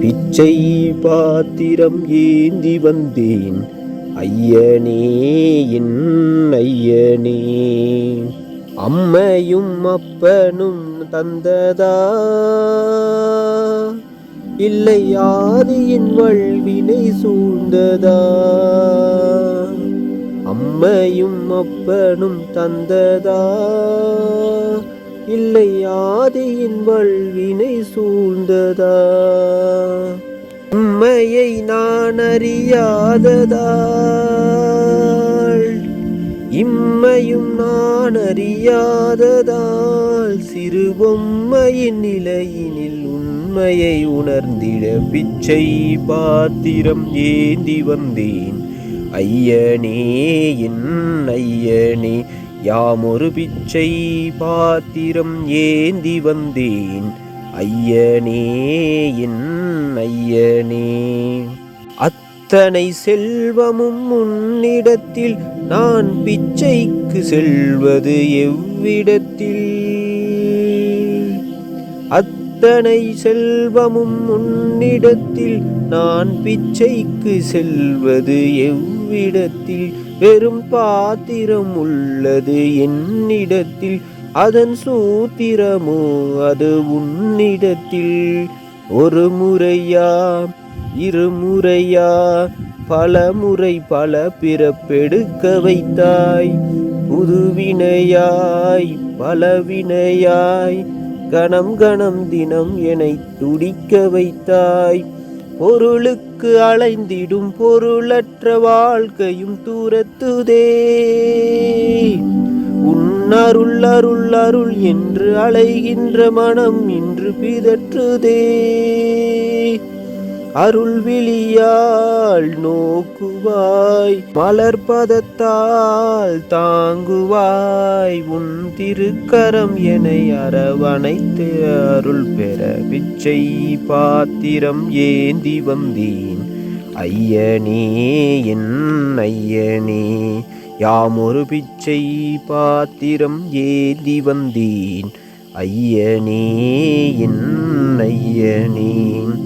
பிச்சை பாத்திரம் ஏந்தி வந்தேன். ஐயனே என் ஐயனே. அம்மையும் அப்பனும் தந்ததா? இல்லை ஆதியின் வல்வினை சூழ்ந்ததா? அம்மையும் அப்பனும் தந்ததா? இல்லை ஆதியின் வல்வினை சூழ்ந்ததா? உண்மையை நான் அறியாததால் இம்மையும் நான் அறியாததால் சிறு பொம்மையின் நிலையினில் உண்மையை உணர்ந்திட பிச்சை பாத்திரம் ஏந்தி வந்தேன். ஐயனே என் ஐயனே யாமொரு பிச்சை பாத்திரம் ஏந்தி வந்தேன். ஐயனே என் ஐயனே. அத்தனை செல்வமும் உன்னிடத்தில் நான் பிச்சைக்கு செல்வது எவ்விடத்தில்? அத்தனை செல்வமும் உன்னிடத்தில் நான் பிச்சைக்கு செல்வது எவ்விடத்தில்? வெறும் பாத்திரம் உள்ளது என்னிடத்தில். அதன் சூத்திரமோ அது உன்னிடத்தில். ஒரு முறையா இருமுறையா பல முறை பல பிறப்பெடுக்க வைத்தாய். புதுவினையாய் பலவினையாய் கணம் கணம் தினம் என்னை துடிக்க வைத்தாய். பொருளுக்கு அலைந்திடும் பொருளற்ற வாழ்க்கையும் தூரத்துதே. உன்னருள் அருள் அருள் என்று அலைகின்ற மனம் இன்று பிதற்றுதே. அருள் விழியால் நோக்குவாய் மலர்பதத்தால் தாங்குவாய் உன் திருக்கரம் என அரவணைத்து அருள் பெற பிச்சை பாத்திரம் ஏந்தி வந்தேன். ஐயனே என் ஐயனே யாம் ஒரு பிச்சை பாத்திரம் ஏந்தி வந்தேன். ஐயனே என் ஐயனே.